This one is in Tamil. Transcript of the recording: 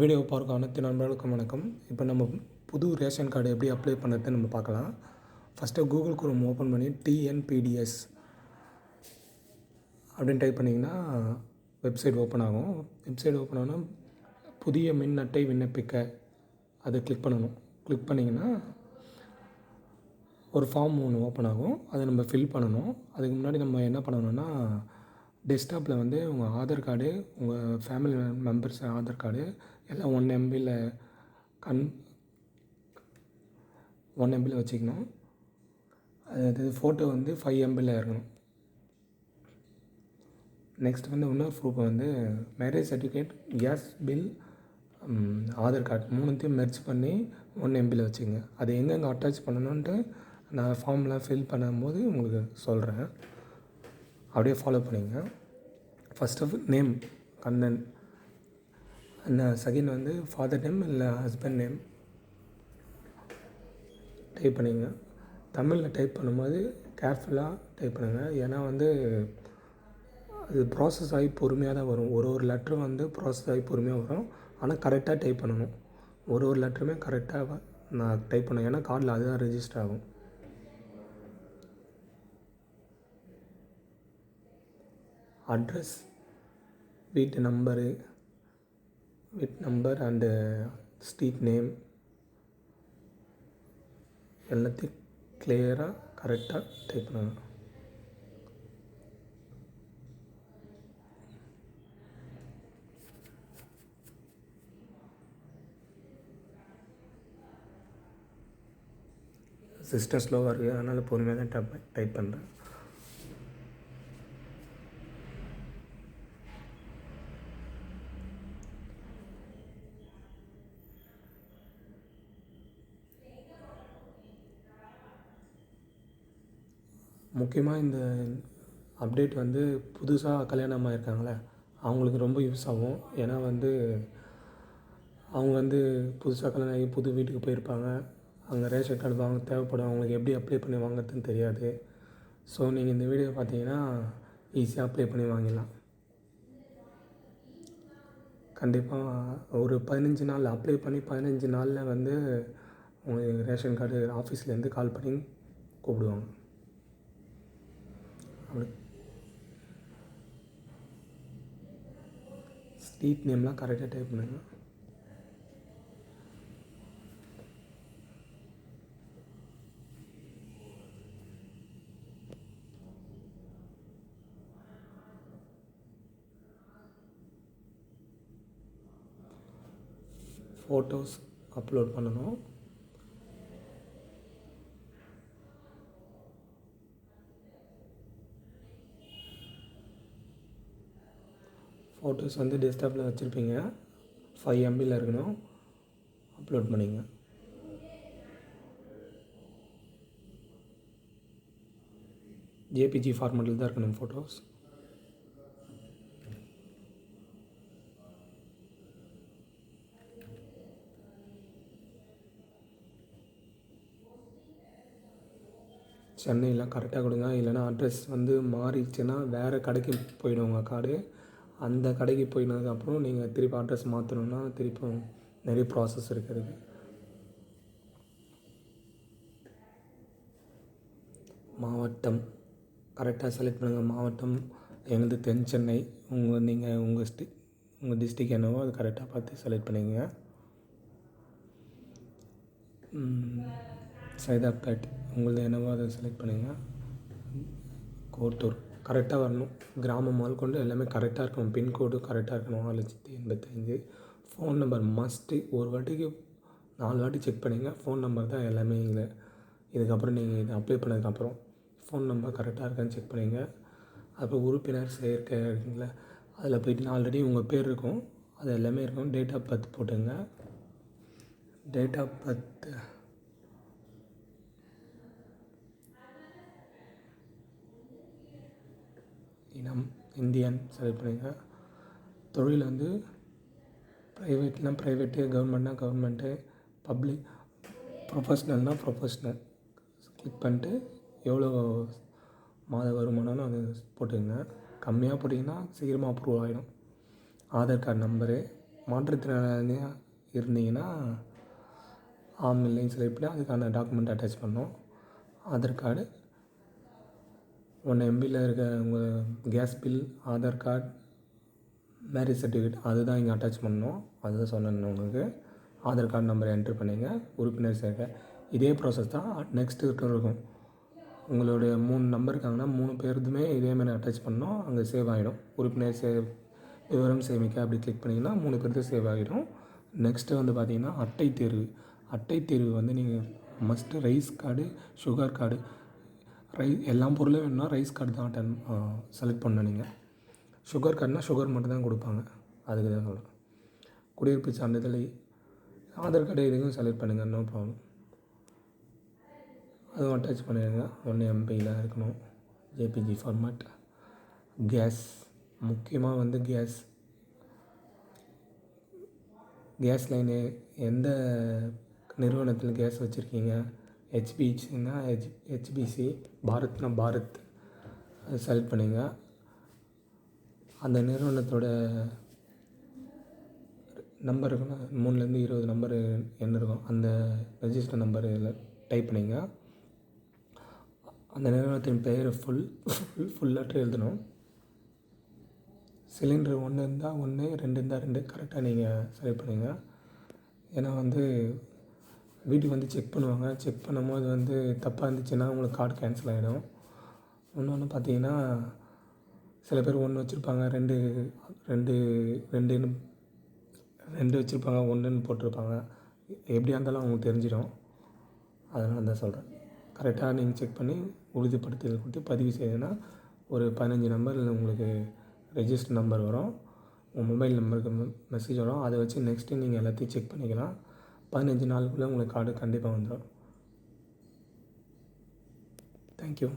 வீடியோ பார்க்க அனைத்து நண்பர்களுக்கும் வணக்கம். இப்போ நம்ம புது ரேஷன் கார்டு எப்படி அப்ளை பண்ணுறதுன்னு நம்ம பார்க்கலாம். ஃபஸ்ட்டு கூகுள் குரோம் ஓப்பன் பண்ணி டிஎன்பிடிஎஸ் அப்படின்னு டைப் பண்ணிங்கன்னா வெப்சைட் ஓப்பன் ஆகும். வெப்சைட் ஓப்பன் ஆனால் புதிய மின் அட்டை விண்ணப்பிக்க அதை கிளிக் பண்ணணும். கிளிக் பண்ணிங்கன்னா ஒரு ஃபார்ம் ஒன்று ஓப்பன் ஆகும். அதை நம்ம ஃபில் பண்ணணும். அதுக்கு முன்னாடி நம்ம என்ன பண்ணணும்னா டெஸ்க்டாப்பில் வந்து உங்கள் ஆதார் கார்டு உங்கள் ஃபேமிலி மெம்பர்ஸ் ஆதார் கார்டு எல்லாம் ஒன் எம்பியில் கன் ஒன் எம்பியில் வச்சுக்கணும். அது ஃபோட்டோ வந்து ஃபைவ் எம்பியில் இருக்கணும். நெக்ஸ்ட் வந்து இன்னொரு ப்ரூஃப் வந்து marriage certificate gas bill Aadhaar card மூணுத்தையும் மெர்ச் பண்ணி ஒன் எம்பியில் வச்சுங்க அது எங்கெங்கே அட்டாச் பண்ணணுன்ட்டு நான் ஃபார்ம்லாம் ஃபில் பண்ணும்போது உங்களுக்கு சொல்கிறேன் அப்படியே ஃபாலோ பண்ணிங்க ஃபஸ்ட் ஆஃப் நேம் கண்ணன். அந்த செகண்ட் வந்து ஃபாதர் நேம் இல்லை ஹஸ்பண்ட் நேம் டைப் பண்ணிங்க தமிழில் டைப் பண்ணும்போது கேர்ஃபுல்லாக டைப் பண்ணுங்கள் ஏன்னா வந்து அது ப்ராசஸ் ஆகி பொறுமையாக தான் வரும். ஒரு ஒரு லெட்டரும் வந்து ப்ராசஸ் ஆகி பொறுமையாக வரும். ஆனால் கரெக்டாக டைப் பண்ணணும். ஒரு ஒரு லெட்டருமே கரெக்டாக நான் டைப் பண்ணேன் ஏன்னா கார்டில் அதுதான் ரெஜிஸ்டர் ஆகும். அட்ரஸ் வீட்டு நம்பரு வீட் நம்பர் அண்டு ஸ்ட்ரீட் நேம் எல்லாத்தையும் கிளியராக கரெக்டாக டைப் பண்ணணும். சிஸ்டம் ஸ்லோவாக இருக்குது அதனால் பொறுமையாக தான் டைப் டைப் பண்ணுறேன் முக்கியமாக இந்த அப்டேட் வந்து புதுசாக கல்யாணம் ஆகிருக்காங்களே அவங்களுக்கு ரொம்ப யூஸ் ஆகும். ஏன்னா வந்து அவங்க வந்து புதுசாக கல்யாணம் ஆகி புது வீட்டுக்கு போயிருப்பாங்க. அங்கே ரேஷன் கார்டு வாங்க தேவைப்படும். அவங்களுக்கு எப்படி அப்ளை பண்ணி வாங்குறதுன்னு தெரியாது. ஸோ நீங்கள் இந்த வீடியோ பார்த்தீங்கன்னா ஈஸியாக அப்ளை பண்ணி வாங்கிடலாம். கண்டிப்பாக ஒரு பதினஞ்சு நாள் அப்ளை பண்ணி பதினஞ்சு நாளில் வந்து உங்களுக்கு ரேஷன் கார்டு ஆஃபீஸ்லேருந்து கால் பண்ணி கூப்பிடுவாங்க அப்படி ஸ்ட்ரீட் நேம்லாம் கரெக்டாக டைப் பண்ணுங்க ஃபோட்டோஸ் அப்லோட் பண்ணணும் ஃபோட்டோஸ் வந்து டெஸ்க்டாப்பில் வச்சுருப்பீங்க. ஃபைவ் எம்பியில் இருக்கணும். அப்லோட் பண்ணிங்க. ஜேபிஜி ஃபார்மெட்டில் தான் இருக்கணும் ஃபோட்டோஸ் சென்னையில் கரெக்டாக கொடுங்க. இல்லைனா அட்ரஸ் வந்து மாறிடுச்சுன்னா வேறு கடைக்கு போயிடும் உங்கள் கார்டு. அந்த கடைக்கு போயினதுக்கப்புறம் நீங்கள் திருப்பி அட்ரஸ் மாற்றணுன்னா திருப்பி நிறைய ப்ராசஸ் இருக்குது மாவட்டம். கரெக்டாக செலக்ட் பண்ணுங்கள் மாவட்டம் எனது தென் சென்னை. உங்கள் நீங்கள் உங்கள் ஸ்டி உங்கள் டிஸ்ட்ரிக் என்னவோ அது கரெக்டாக பார்த்து செலக்ட் பண்ணிக்கங்க. சைதாப்பேட். உங்களது என்னவோ அதை செலக்ட் பண்ணுங்கள் கோட்டூர். கரெக்டாக வரணும். கிராமம் முதல் கொண்டு எல்லாமே கரெக்டாக இருக்கணும். பின்கோடு கரெக்டாக இருக்கணும். நாலு லட்சத்தி எண்பத்தஞ்சு ஃபோன் நம்பர் மஸ்ட்டு ஒரு வாட்டிக்கு நாலு வாட்டி செக் பண்ணிங்க. ஃபோன் நம்பர் தான் எல்லாமே இல்லை இதுக்கப்புறம் நீங்கள் இதை அப்ளை பண்ணதுக்கப்புறம் ஃபோன் நம்பர் கரெக்டாக இருக்கான்னு செக் பண்ணிங்க. அப்புறம் உறுப்பினர் சேர்க்கை இருக்குங்களா? அதில் போய்ட்டு ஆல்ரெடி உங்கள் பேர் இருக்கும். அது எல்லாமே இருக்கும். டேட் ஆஃப் பர்த் போட்டுங்க. டேட் ஆஃப் பர்த் இனம் இந்தியன் செலக்ட் பண்ணிங்க தொழில் வந்து ப்ரைவேட்னால் ப்ரைவேட்டு கவர்மெண்ட்னால் கவர்மெண்ட்டு பப்ளிக் ப்ரொஃபஷ்னல்னால் ப்ரொஃபஷ்னல் கிளிக் பண்ணிட்டு எவ்வளோ மாத வருமானம்னு அது போட்டுக்கங்க. கம்மியாக போட்டிங்கன்னா சீக்கிரமாக அப்ரூவ் ஆகிடும் ஆதார் கார்டு நம்பரு மாற்றுத்திறனாளியாக இருந்தீங்கன்னா ஆம் இல்லைன்னு செலக்ட் பண்ணி அதுக்கான டாக்குமெண்ட் அட்டாச் பண்ணோம் ஆதார் கார்டு ஒன் எம்பியில் இருக்க உங்கள் gas bill Aadhaar card marriage certificate அதுதான் இங்கே அட்டாச் பண்ணணும். அதுதான் சொன்னேன் உங்களுக்கு. ஆதார் கார்டு நம்பர் என்ட்ரு பண்ணிங்க. உறுப்பினர் சேர்க்க. இதே ப்ராசஸ் தான் நெக்ஸ்ட்டு இருக்கும். உங்களுடைய மூணு நம்பர் இருக்காங்கன்னா மூணு பேருதுமே இதேமாதிரி அட்டாச் பண்ணோம். அங்கே சேவ் ஆகிடும் உறுப்பினர் சேவ் விவரம் சேமிக்க அப்படி கிளிக் பண்ணிங்கன்னா மூணு பேருக்கு சேவ் ஆகிடும். நெக்ஸ்ட்டு வந்து பார்த்திங்கன்னா அட்டை தேர்வு. அட்டை தேர்வு வந்து நீங்கள் must rice card sugar card ரை எல்லா பொருளும் வேணும்னா ரைஸ் கார்டு தான் அட்டன் செலக்ட் பண்ணணும் நீங்கள் சுகர் கார்டுனால் சுகர் மட்டும் தான் கொடுப்பாங்க. அதுக்கு தான் சொல்கிறேன் குடியிருப்பு சான்றிதழ் ஆதார் கார்டு எதுவும் செலக்ட் பண்ணுங்கள் நோ ப்ராப்ளம் அதுவும் அட்டாச் பண்ணிடுங்க. ஒன்று எம்பியில் இருக்கணும். ஜேபிஜி ஃபார்மேட் கேஸ் முக்கியமாக வந்து கேஸ் கேஸ் லைனு எந்த நிறுவனத்தில் கேஸ் வச்சுருக்கீங்க? ஹெச்பிசின்னா ஹெச் ஹெச்பிசி பாரத்னா பாரத் செலக்ட் பண்ணுங்க. அந்த நிறுவனத்தோட நம்பர் இருக்குன்னா மூணுலேருந்து இருபது நம்பரு எண் இருக்கும். அந்த ரெஜிஸ்டர் நம்பர் இதில் டைப் பண்ணிங்க. அந்த நிறுவனத்தின் பெயர் ஃபுல் ஃபுல் ஃபுல் லெட்டர் எழுதணும். சிலிண்டர் ஒன்று இருந்தால் ஒன்று ரெண்டு இருந்தால் ரெண்டு கரெக்டாக நீங்கள் செலக்ட் பண்ணுங்கள் ஏன்னா வந்து வீட்டுக்கு வந்து செக் பண்ணுவாங்க. செக் பண்ணும்போது வந்து தப்பாக இருந்துச்சுன்னா உங்களுக்கு கார்டு கேன்சல் ஆகிடும் இன்னொன்று பார்த்தீங்கன்னா சில பேர் ஒன்று வச்சுருப்பாங்க ரெண்டு ரெண்டு ரெண்டுன்னு ரெண்டு வச்சுருப்பாங்க ஒன்றுன்னு போட்டிருப்பாங்க. எப்படியா இருந்தாலும் அவங்களுக்கு தெரிஞ்சிடும். அதனால தான் சொல்கிறேன் கரெக்டாக நீங்கள் செக் பண்ணி உறுதிப்படுத்தல் கொடுத்து பதிவு செய்தீங்கன்னா ஒரு பதினஞ்சு நம்பரில் உங்களுக்கு ரெஜிஸ்டர் நம்பர் வரும். உங்கள் மொபைல் நம்பருக்கு மெசேஜ் வரும். அதை வச்சு நெக்ஸ்ட்டு நீங்கள் எல்லாத்தையும் செக் பண்ணிக்கலாம். பதினஞ்சு நாளுக்குள்ளே உங்களுக்கு கார்டு கண்டிப்பாக வந்துடும் தேங்க்யூ